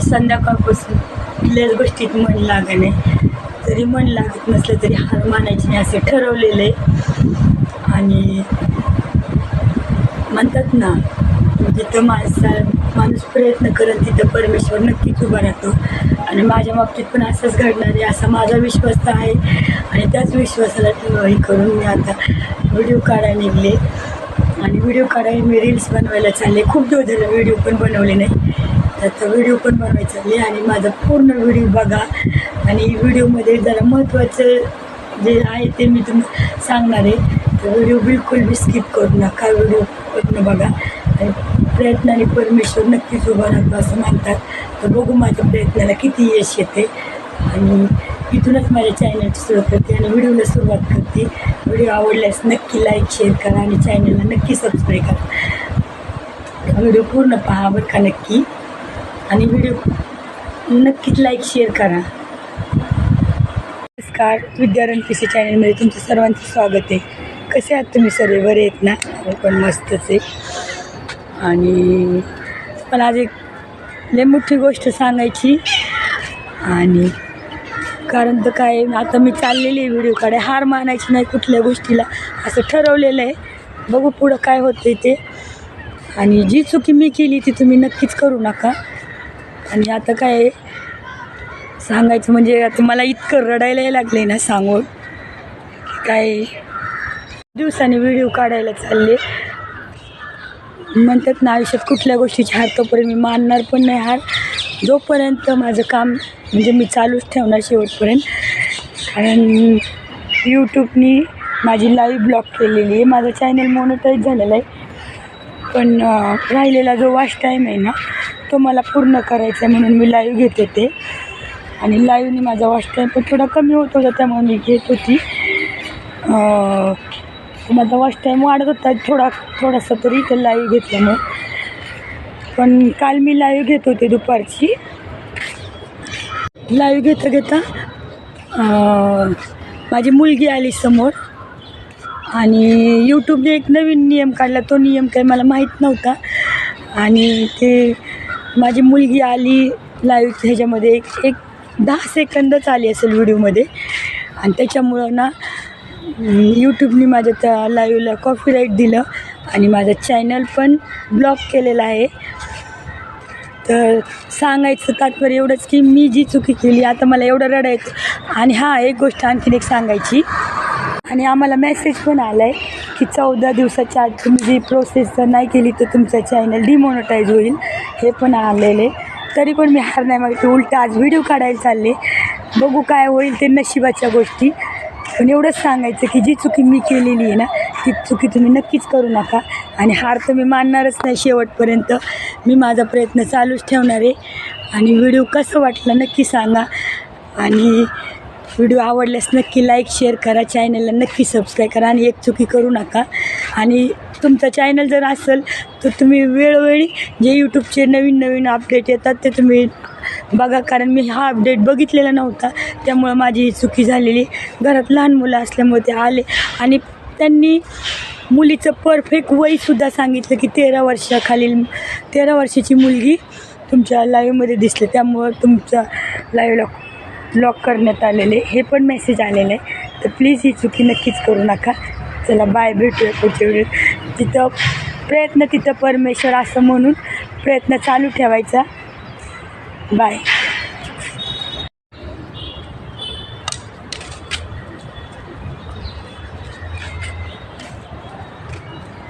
संध्याकाळपासून कुठल्याच गोष्टीत मन लागणे तरी मन लागत नसलं तरी हार मानायची नाही असे ठरवलेलं आहे. आणि म्हणतात ना जिथं माणसा माणूस प्रयत्न करत तिथं परमेश्वर नक्कीच उभा राहतो. आणि माझ्या बाबतीत पण असंच घडणार आहे असा माझा विश्वास तर आहे. आणि त्याच विश्वासाला हे करून मी आता व्हिडिओ काढायला निघले. आणि व्हिडिओ काढायला मी रील्स बनवायला चालले. खूप दिवस झाले व्हिडिओ पण बनवले नाही. तर व्हिडिओ पण बनवायचा आहे आणि माझा पूर्ण व्हिडिओ बघा. आणि व्हिडिओमध्ये जरा महत्त्वाचं जे आहे ते मी तुम्हाला सांगणार आहे. तर व्हिडिओ बिलकुल बी स्किप करू नका. व्हिडिओ पूर्ण बघा. आणि प्रयत्नाने परमेश्वर नक्कीच उभा राहतो असं मानतात तर बघू माझ्या प्रयत्नाला किती यश येते. आणि इथूनच माझ्या चॅनलची सुरुवात करते आणि व्हिडिओला सुरुवात करते. व्हिडिओ आवडल्यास नक्की लाईक शेअर करा आणि चॅनलला नक्की सबस्क्राईब करा. व्हिडिओ पूर्ण पहा बरं का नक्की. आणि व्हिडिओ नक्कीच लाईक शेअर करा. नमस्कार विद्यारण पी सी चॅनलमध्ये तुमचं सर्वांचं स्वागत आहे. कसे आहात तुम्ही सर्व? बरे आहेत ना? हो, पण मस्तच आहे. आणि मला आज एक लय मोठी गोष्ट सांगायची. आणि कारण तर काय आता मी चाललेली आहे व्हिडिओ काढाय हार मानायची नाही कुठल्या गोष्टीला. असं ठरवलेलं आहे. बघू पुढं काय होतं ते. आणि जी चुकी मी केली ती तुम्ही नक्कीच करू नका. आणि आता काय सांगायचं म्हणजे आता मला इतकं रडायलाही लागले ना सांगून. काय दिवसाने व्हिडिओ काढायला चालले. म्हणतात ना आयुष्यात कुठल्या गोष्टीची हार तोपर्यंत मी मानणार पण नाही हार. जोपर्यंत माझं काम म्हणजे मी चालूच ठेवणार शेवटपर्यंत. कारण यूट्यूबनी माझी लाईव्ह ब्लॉक केलेली आहे. माझं चॅनल मोनोटाईज झालेलं आहे. पण राहिलेला जो वॉश टाईम आहे ना तो मला पूर्ण करायचा आहे म्हणून मी लाईव्ह घेत होते आणि लाईव्हने माझा वॉश टाईम पण थोडा कमी होत होता त्यामुळे मी घेत होती. माझा वॉश टाईम वाढत होता थोडा थोडासा तरी तर लाईव्ह घेतल्यामुळे. पण काल मी लाईव्ह घेत होते दुपारची. लाईव्ह घेता घेता माझी मुलगी आली समोर. आणि यूट्यूबने एक नवीन नियम काढला. तो नियम काही मला माहीत नव्हता. आणि ते माझी मुलगी आली लाईव्ह ह्याच्यामध्ये. एक एक दहा सेकंदच आली असेल व्हिडिओमध्ये आणि त्याच्यामुळं ना यूट्यूबने माझ्या त्या लाईव्हला कॉपीराईट दिलं. आणि माझं चॅनल पण ब्लॉक केलेलं आहे. तर सांगायचं तात्पर्य एवढंच की मी जी चुकी केली आता मला एवढं रडायचं. आणि हां एक गोष्ट आणखीन एक सांगायची. आणि आम्हाला मेसेज पण आला आहे की चौदा दिवसाच्या आत तुम्ही जी प्रोसेस जर नाही केली तर तुमचं चॅनल डिमॉनिटाईज होईल. हे पण आलेले. तरी पण मी हार नाही मागितली. उलट आज व्हिडिओ काढायला चालले. बघू काय होईल ते नशिबाच्या गोष्टी. पण एवढंच सांगायचं की जी चुकी मी केलेली आहे ना ती चुकी तुम्ही नक्कीच करू नका. आणि हार तर मी मानणारच नाही शेवटपर्यंत. मी माझा प्रयत्न चालूच ठेवणार आहे. आणि व्हिडिओ कसं वाटलं नक्की सांगा. आणि व्हिडिओ आवडल्यास नक्की लाईक शेअर करा. चॅनलला नक्की सबस्क्राईब करा आणि एक चुकी करू नका. आणि तुमचं चॅनल जर असेल तर तुम्ही वेळोवेळी जे यूट्यूबचे नवीन नवीन अपडेट येतात ते तुम्ही बघा. कारण मी हा अपडेट बघितलेला नव्हता. त्यामुळं माझी ही चुकी झालेली. घरात लहान मुलं असल्यामुळे ते आले. आणि त्यांनी मुलीचं परफेक्ट वयसुद्धा सांगितलं की तेरा वर्षाखालील तेरा वर्षाची मुलगी तुमच्या लाईव्हमध्ये दिसले. त्यामुळं तुमच्या लाईव्हला ब्लॉक करण्यात आलेले हे पण मेसेज आलेले आहे. तर प्लीज ही चुकी नक्कीच करू नका. चला बाय भेटूया पुढच्या वेळेस तिथं प्रयत्न तिथं परमेश्वर असं म्हणून प्रयत्न चालू ठेवायचा. बाय